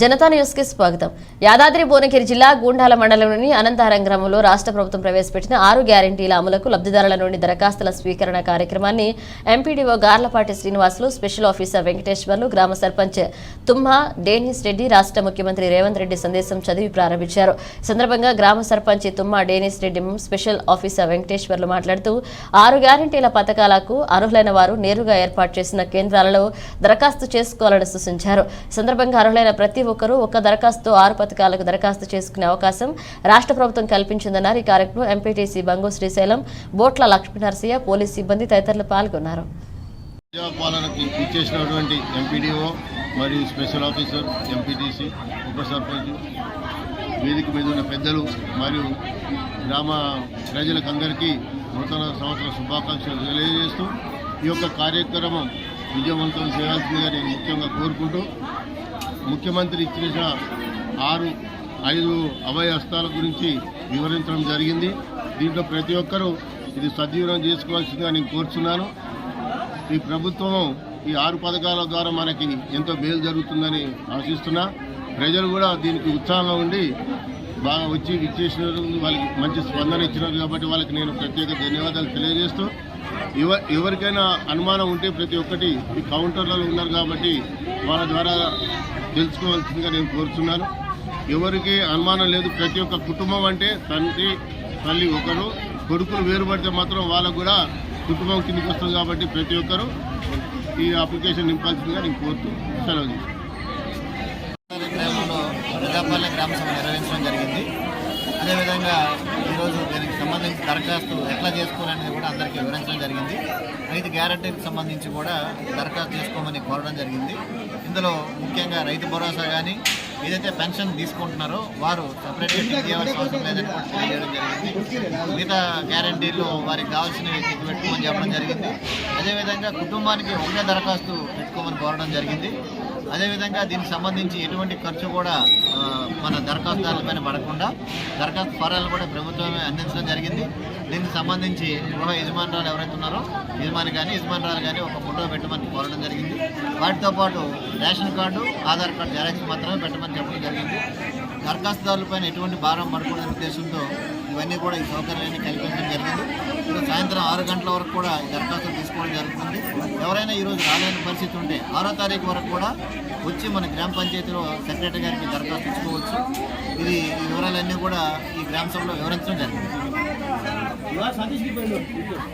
జనతా న్యూస్కి స్వాగతం. యాదాద్రి భువనగిరి జిల్లా గూండాల మండలంలోని అనంతారం గ్రామంలో రాష్ట్ర ప్రభుత్వం ప్రవేశపెట్టిన ఆరు గ్యారంటీల అమలుకు లబ్ధిదారుల నుండి దరఖాస్తుల స్వీకరణ కార్యక్రమాన్ని MPDO Garlapati Srinivasulu special officer Venkateswarlu గ్రామ సర్పంచ్ తుమ్మా డేనిస్ రెడ్డి రాష్ట్ర ముఖ్యమంత్రి రేవంత్ రెడ్డి సందేశం చదివి ప్రారంభించారు. సందర్భంగా గ్రామ సర్పంచ్ తుమ్మా డేనిస్ రెడ్డి స్పెషల్ ఆఫీసర్ వెంకటేశ్వర్లు మాట్లాడుతూ ఆరు గ్యారంటీల పథకాలకు అర్హులైన వారు నేరుగా ఏర్పాటు చేసిన కేంద్రాలలో దరఖాస్తు చేసుకోవాలని సూచించారు. సందర్భంగా అర్హులైన ప్రతి ఒక్కరూ ఒక దరఖాస్తు ఆరు పథకాలకు దరఖాస్తు చేసుకునే అవకాశం రాష్ట్ర ప్రభుత్వం కల్పించిందన్నారు. ఈ కార్యక్రమం ఎంపీటీసీ బంగు శ్రీశైలం బోట్ల లక్ష్మీనరసయ్య పోలీస్ సిబ్బంది తదితరులు పాల్గొన్నారు. ప్రజాపాలనకి ఇచ్చేసినటువంటి ఎంపీడీఓ మరియు స్పెషల్ ఆఫీసర్ ఎంపీటీసీ ఉప సర్పంచ్ వేదిక మీద ఉన్న పెద్దలు మరియు గ్రామ ప్రజలకు అందరికీ నూతన సంవత్సర శుభాకాంక్షలు తెలియజేస్తూ ఈ యొక్క కార్యక్రమం విజయవంతం చేయాల్సిందిగా నేను ముఖ్యంగా కోరుకుంటూ ముఖ్యమంత్రి ఇచ్చిన ఆరు ఐదు అభయ హస్తాల గురించి వివరించడం జరిగింది. దీంట్లో ప్రతి ఒక్కరూ ఇది సద్వినియోగం చేసుకోవాల్సిందిగా నేను కోరుచున్నాను. ఈ ప్రభుత్వం ఈ ఆరు పథకాల ద్వారా మనకి ఎంతో మేలు జరుగుతుందని ఆశిస్తున్నా. ప్రజలు కూడా దీనికి ఉత్సాహంగా ఉండి బాగా వచ్చి విచ్చేసిన వాళ్ళకి మంచి స్పందన ఇచ్చినారు కాబట్టి వాళ్ళకి నేను ప్రత్యేక ధన్యవాదాలు తెలియజేస్తూ ఎవరికైనా అనుమానం ఉంటే ప్రతి ఒక్కటి ఈ కౌంటర్లలో ఉన్నారు కాబట్టి వాళ్ళ ద్వారా తెలుసుకోవాల్సిందిగా నేను కోరుతున్నాను ఎవరికి అనుమానం లేదు. ప్రతి ఒక్క కుటుంబం అంటే తండ్రి తల్లి ఒకరు కొడుకులు వేరుపడితే మాత్రం వాళ్ళకు కూడా కుటుంబం కిందకి వస్తుంది కాబట్టి ప్రతి ఒక్కరు ఈ అప్లికేషన్ నింపాల్సిందిగా నేను కోరుతూ సెలవు తీసుకుంటాను. గ్రామంలో ప్రజాపాలన గ్రామ సభ నిర్వహించడం జరిగింది అదేవిధంగా ఈరోజు దీనికి సంబంధించి దరఖాస్తు ఎట్లా చేసుకోవాలనేది కూడా అందరికీ వివరించడం జరిగింది. రైతు గ్యారంటీకి సంబంధించి కూడా దరఖాస్తు చేసుకోమని కోరడం జరిగింది. ఇందులో ముఖ్యంగా రైతు భరోసా కానీ ఏదైతే పెన్షన్ తీసుకుంటున్నారో వారు సపరేట్గా టిక్ చేయవలసిన అవసరం లేదని కూడా తెలియజేయడం జరిగింది. మిగతా గ్యారంటీలు వారికి కావాల్సినవి టిక్ పెట్టుకోమని చెప్పడం జరిగింది. అదేవిధంగా కుటుంబానికి ఒకే దరఖాస్తు పెట్టుకోమని కోరడం జరిగింది. అదేవిధంగా దీనికి సంబంధించి ఎటువంటి ఖర్చు కూడా మన దరఖాస్తుదారులపైన పడకుండా దరఖాస్తు ఫారాలు కూడా ప్రభుత్వమే అందించడం జరిగింది. దీనికి సంబంధించి గృహ యజమానురాలు ఎవరైతే ఉన్నారో యజమాని కానీ యజమానురాలు కానీ ఒక ఫోటో పెట్టమని కోరడం జరిగింది. వాటితో పాటు ration card Aadhaar card xerox మాత్రమే పెట్టమని చెప్పడం జరిగింది. దరఖాస్తుదారులపైన ఎటువంటి భారం పడకూడదనే ఉద్దేశంతో ఇవన్నీ కూడా ఈ సౌకర్యాన్ని కల్పించడం జరిగింది. సాయంత్రం ఆరు గంటల వరకు కూడా ఈ దరఖాస్తులు తీసుకోవడం జరుగుతుంది. ఎవరైనా ఈరోజు రాలేని పరిస్థితి ఉంటే ఆరో తారీఖు వరకు కూడా వచ్చి మన గ్రామ పంచాయతీలో సెక్రటరీ గారికి దరఖాస్తు ఇచ్చుకోవచ్చు ఇది ఈ వివరాలన్నీ కూడా ఈ గ్రామ సభలో వివరించడం జరిగింది.